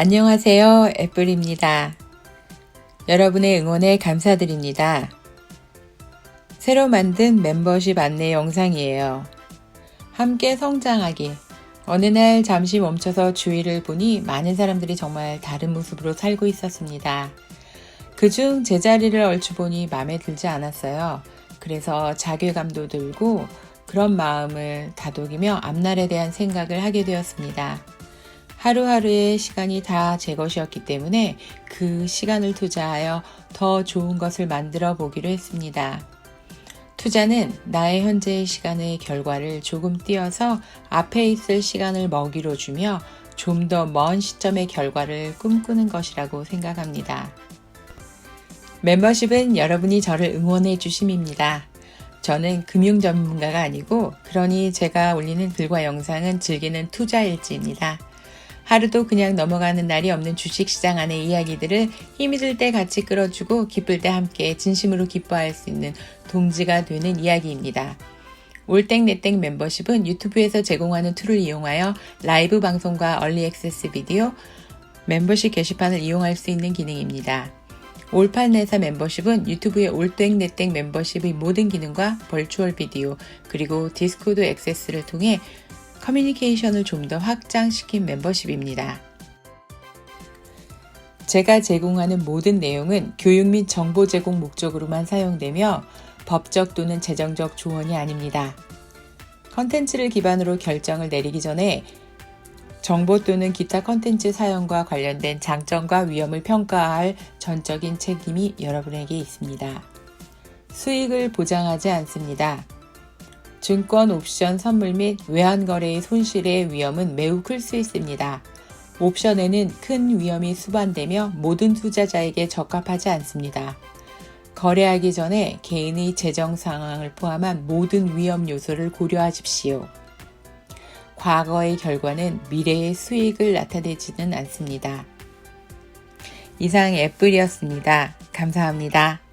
안녕하세요. 애플입니다. 여러분의 응원에 감사드립니다. 새로 만든 멤버십 안내 영상이에요. 함께 성장하기. 어느 날 잠시 멈춰서 주위를 보니 많은 사람들이 정말 다른 모습으로 살고 있었습니다. 그중 제 자리를 얼추 보니 마음에 들지 않았어요. 그래서 자괴감도 들고 그런 마음을 다독이며 앞날에 대한 생각을 하게 되었습니다. 하루하루의 시간이 다 제 것이었기 때문에 그 시간을 투자하여 더 좋은 것을 만들어 보기로 했습니다. 투자는 나의 현재의 시간의 결과를 조금 띄어서 앞에 있을 시간을 먹이로 주며 좀 더 먼 시점의 결과를 꿈꾸는 것이라고 생각합니다. 멤버십은 여러분이 저를 응원해 주심입니다. 저는 금융 전문가가 아니고 그러니 제가 올리는 글과 영상은 즐기는 투자 일지입니다. 하루도 그냥 넘어가는 날이 없는 주식시장 안의 이야기들을 힘이 들 때 같이 끌어주고 기쁠 때 함께 진심으로 기뻐할 수 있는 동지가 되는 이야기입니다. 올땡내땡 멤버십은 유튜브에서 제공하는 툴을 이용하여 라이브 방송과 얼리 액세스 비디오, 멤버십 게시판을 이용할 수 있는 기능입니다. 올팔내사 멤버십은 유튜브의 올땡내땡 멤버십의 모든 기능과 벌추얼 비디오, 그리고 디스코드 액세스를 통해 커뮤니케이션을 좀 더 확장시킨 멤버십입니다. 제가 제공하는 모든 내용은 교육 및 정보 제공 목적으로만 사용되며 법적 또는 재정적 조언이 아닙니다. 컨텐츠를 기반으로 결정을 내리기 전에 정보 또는 기타 컨텐츠 사용과 관련된 장점과 위험을 평가할 전적인 책임이 여러분에게 있습니다. 수익을 보장하지 않습니다. 증권, 옵션, 선물 및 외환거래의 손실의 위험은 매우 클 수 있습니다. 옵션에는 큰 위험이 수반되며 모든 투자자에게 적합하지 않습니다. 거래하기 전에 개인의 재정 상황을 포함한 모든 위험 요소를 고려하십시오. 과거의 결과는 미래의 수익을 나타내지는 않습니다. 이상 애플이었습니다. 감사합니다.